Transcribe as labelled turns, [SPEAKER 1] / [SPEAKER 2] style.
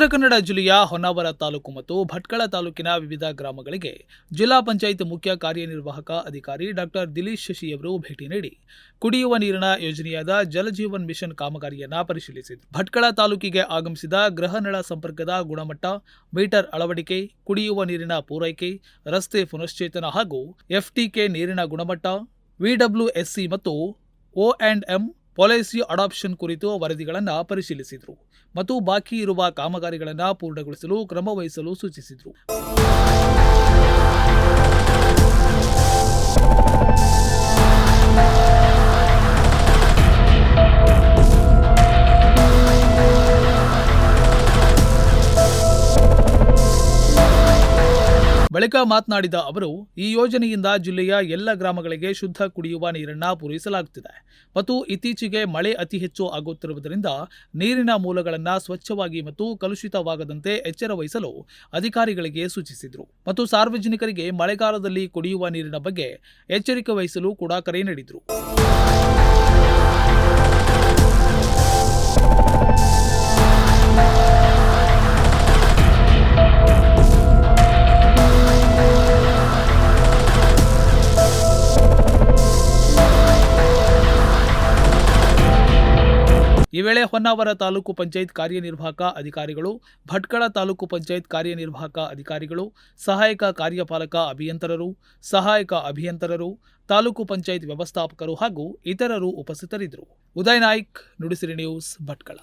[SPEAKER 1] ಉತ್ತರ ಕನ್ನಡ ಜಿಲ್ಲೆಯ ಹೊನ್ನಾವರ ತಾಲೂಕು ಮತ್ತು ಭಟ್ಕಳ ತಾಲೂಕಿನ ವಿವಿಧ ಗ್ರಾಮಗಳಿಗೆ ಜಿಲ್ಲಾ ಪಂಚಾಯತ್ ಮುಖ್ಯ ಕಾರ್ಯನಿರ್ವಾಹಕ ಅಧಿಕಾರಿ ಡಾಕ್ಟರ್ ದಿಲೀಶ್ ಶಶಿಯವರು ಭೇಟಿ ನೀಡಿ ಕುಡಿಯುವ ನೀರಿನ ಯೋಜನೆಯಾದ ಜಲಜೀವನ್ ಮಿಷನ್ ಕಾಮಗಾರಿಯನ್ನು ಪರಿಶೀಲಿಸಿದರು. ಭಟ್ಕಳ ತಾಲೂಕಿಗೆ ಆಗಮಿಸಿದ ಗೃಹನಳ ಸಂಪರ್ಕದ ಗುಣಮಟ್ಟ, ಮೀಟರ್ ಅಳವಡಿಕೆ, ಕುಡಿಯುವ ನೀರಿನ ಪೂರೈಕೆ, ರಸ್ತೆ ಪುನಶ್ಚೇತನ ಹಾಗೂ ಎಫ್ಟಿಕೆ ನೀರಿನ ಗುಣಮಟ್ಟ ವಿಡಬ್ಲ್ಯೂಎಸ್ಸಿ ಮತ್ತು O and M policy adoption ಕುರಿತು ವರದಿಗಳನ್ನು ಪರಿಶೀಲಿಸಿದರು ಮತ್ತು ಬಾಕಿ ಇರುವ ಕಾಮಗಾರಿಗಳನ್ನು ಪೂರ್ಣಗೊಳಿಸಲು ಕ್ರಮ ವಹಿಸಲು ಸೂಚಿಸಿದರು. ಬಳಿಕ ಮಾತನಾಡಿದ ಅವರು, ಈ ಯೋಜನೆಯಿಂದ ಜಿಲ್ಲೆಯ ಎಲ್ಲ ಗ್ರಾಮಗಳಿಗೆ ಶುದ್ಧ ಕುಡಿಯುವ ನೀರನ್ನು ಪೂರೈಸಲಾಗುತ್ತಿದೆ ಮತ್ತು ಇತ್ತೀಚೆಗೆ ಮಳೆ ಅತಿ ಹೆಚ್ಚು ಆಗುತ್ತಿರುವುದರಿಂದ ನೀರಿನ ಮೂಲಗಳನ್ನು ಸ್ವಚ್ಛವಾಗಿ ಮತ್ತು ಕಲುಷಿತವಾಗದಂತೆ ಎಚ್ಚರ ವಹಿಸಲು ಅಧಿಕಾರಿಗಳಿಗೆ ಸೂಚಿಸಿದರು. ಮತ್ತು ಸಾರ್ವಜನಿಕರಿಗೆ ಮಳೆಗಾಲದಲ್ಲಿ ಕುಡಿಯುವ ನೀರಿನ ಬಗ್ಗೆ ಎಚ್ಚರಿಕೆ ವಹಿಸಲು ಕೂಡ ಕರೆ ನೀಡಿದರು. ಈ ವೇಳೆ ಹೊನ್ನಾವರ ತಾಲೂಕು ಪಂಚಾಯತ್ ಕಾರ್ಯನಿರ್ವಾಹಕ ಅಧಿಕಾರಿಗಳು, ಭಟ್ಕಳ ತಾಲೂಕು ಪಂಚಾಯತ್ ಕಾರ್ಯನಿರ್ವಾಹಕ ಅಧಿಕಾರಿಗಳು, ಸಹಾಯಕ ಕಾರ್ಯಪಾಲಕ ಅಭಿಯಂತರರು, ಸಹಾಯಕ ಅಭಿಯಂತರರು, ತಾಲೂಕು ಪಂಚಾಯತ್ ವ್ಯವಸ್ಥಾಪಕರು ಹಾಗೂ ಇತರರು ಉಪಸ್ಥಿತರಿದ್ದರು. ಉದಯ್ ನಾಯ್ಕ್, ನುಡಿಸಿರಿ ನ್ಯೂಸ್, ಭಟ್ಕಳ.